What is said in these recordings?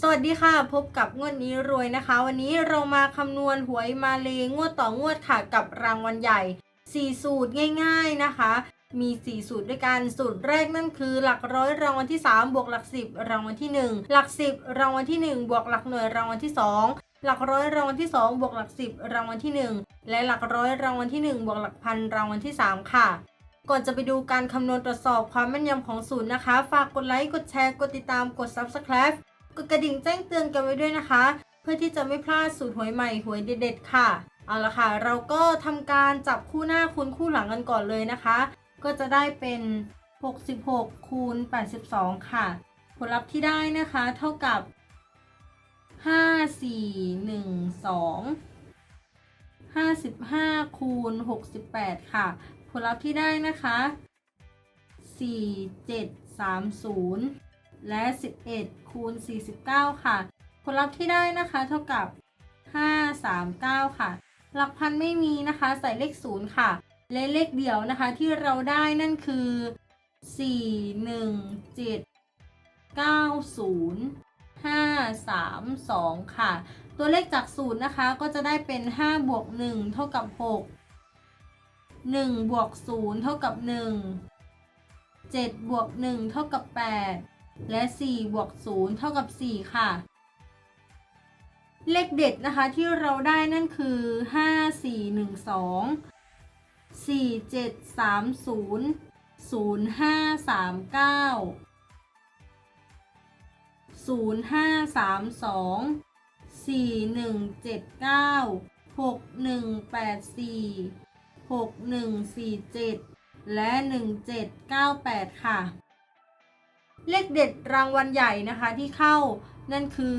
สวัสดีค่ะพบกับงวดนี้รวยนะคะ วันนี้เรามาคำนวณหวยมาเลงวดต่องวดค่ะกับรางวัลใหญ่ 4 สูตรง่ายๆนะคะ มี 4 สูตรด้วยกันสูตรแรกนั่นคือหลักร้อยรางวัลที่ 3 บวกหลัก 10 รางวัลที่ 1 หลัก 10 รางวัลที่ 1 บวกหลักหน่วยรางวัลที่ 2 หลักร้อยรางวัลที่ 2 บวกหลัก 10 รางวัลที่ 1 และหลักร้อยรางวัลที่ 1 บวกหลักพันรางวัลที่ 3 ค่ะก่อนจะไปดูการคำนวณตรวจสอบความแม่นยำของสูตรนะคะ ฝากกดไลค์กดแชร์กดติดตามกด Subscribe กดกระดิ่งแจ้งเตือนกันไว้ด้วยนะคะ เพื่อที่จะไม่พลาดสูตรหวยใหม่หวยเด็ดๆค่ะ เอาละค่ะ เราก็ทำการจับคู่หน้าคูณคู่หลังกันก่อนเลยนะคะ ก็จะได้เป็น 66 คูณ 82 ค่ะ ผลลัพธ์ที่ได้นะคะ เท่ากับ 5 4 1 2 55 คูณ 68 ค่ะ ผลลัพธ์ที่ได้นะคะ 4 7 3 0 และ 11 คูณ 49 ค่ะ ผลลัพธ์ที่ได้นะคะ เท่ากับ 539 ค่ะ หลักพันไม่มีนะคะใส่เลข 0 ค่ะ และเลขเดี่ยวนะคะที่เราได้นั่นคือ 4 1 7 9 0 5 3 2 ค่ะ ตัวเลขจากศูนย์นะคะก็จะได้เป็น 5 บวก 1 เท่ากับ 6 1 บวก 0 เท่ากับ 1 7 บวก 1 เท่ากับ 8 และ 4 บวก 0 เท่ากับ 4 ค่ะ เลขเด็ดนะคะที่เราได้นั่นคือ 5 4 1 2 4 7 3 0 0 5 3 9 0 5 3 2 4 1 7 9 6 1 8 4 6 1 4 7 และ 1 7 9 8 ค่ะ เลขเด็ดรางวัลใหญ่นะคะที่เข้านั่นคือ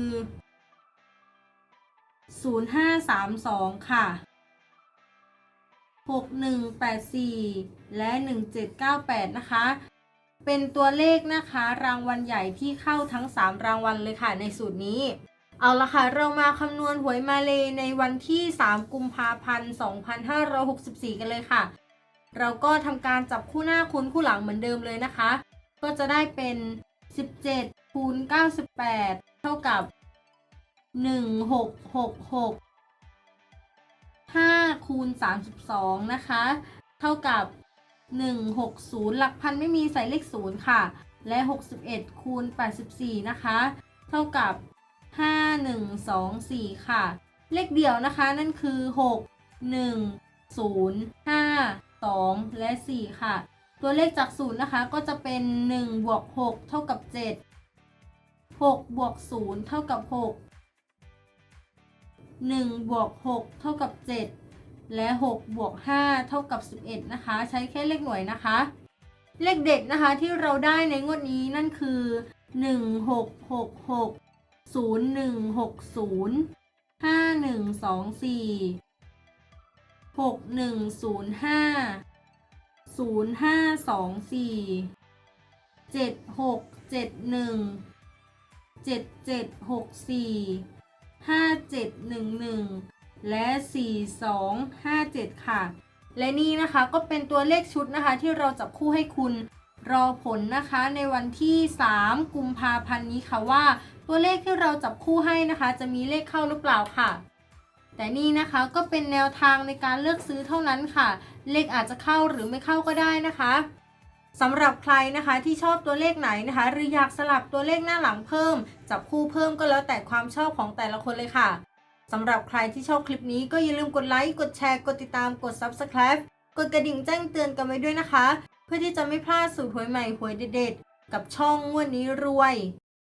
0532 ค่ะ 6184 และ 1798 นะคะ เป็นตัวเลขนะคะรางวัลใหญ่ที่เข้าทั้ง 3 รางวัลเลยค่ะในสูตรนี้ เอาละค่ะ เรามาคำนวณหวยมาเลยในวันที่ 3 กุมภาพันธ์ 2564 กันเลยค่ะ เราก็ทำการจับคู่หน้าคูณคู่หลังเหมือนเดิมเลยนะคะ ก็จะได้เป็น 17คูณ98 เท่ากับ 1666 5คูณ32 นะคะ เท่ากับ 160 หลักพันไม่มีใส่เลข 0 ค่ะ และ 61คูณ84 นะคะ เท่ากับ 5124 ค่ะ เลขเดี่ยวนะคะนั่นคือ 6 1 0 5 2 และ 4 ค่ะ ตัวเลขจากศูนย์นะคะ ก็จะเป็น1บวก6เท่ากับ 7 6บวก0เท่ากับ 6 1บวก6เท่ากับ 7 และ 6 บวก 5 เท่ากับ 11 นะคะ ใช้แค่เลขหน่วยนะคะ เลขเด็ดนะคะที่เราได้ในงวดนี้นั่นคือ 1 6 6 6 0 1 6 0 5 1 2 4 6 1 0 5 0 5 2 4 7 6 7 1 7 7 6 4 5 7 1 1และ4 2 5 7ค่ะ และนี่นะคะก็เป็นตัวเลขชุดนะคะที่เราจับคู่ให้คุณรอผลนะคะในวันที่ 3 กุมภาพันธ์นี้ค่ะว่า ตัวเลขที่เราจับคู่ให้นะคะ จะมีเลขเข้าหรือเปล่าค่ะ แต่นี่นะคะก็เป็นแนวทางในการเลือกซื้อเท่านั้นค่ะ เลขอาจจะเข้าหรือไม่เข้าก็ได้นะคะสำหรับใครนะคะที่ชอบตัวเลขไหนนะคะ หรืออยากสลับตัวเลขหน้าหลังเพิ่ม จับคู่เพิ่มก็แล้วแต่ความชอบของแต่ละคนเลยค่ะสำหรับใครที่ชอบคลิปนี้ก็อย่าลืมกดไลค์ กดแชร์ กดติดตาม กด Subscribe กดกระดิ่งแจ้งเตือนกันไว้ด้วยนะคะ เพื่อที่จะไม่พลาดสูตรหวยใหม่หวยเด็ดๆ กับช่องงวดนี้รวย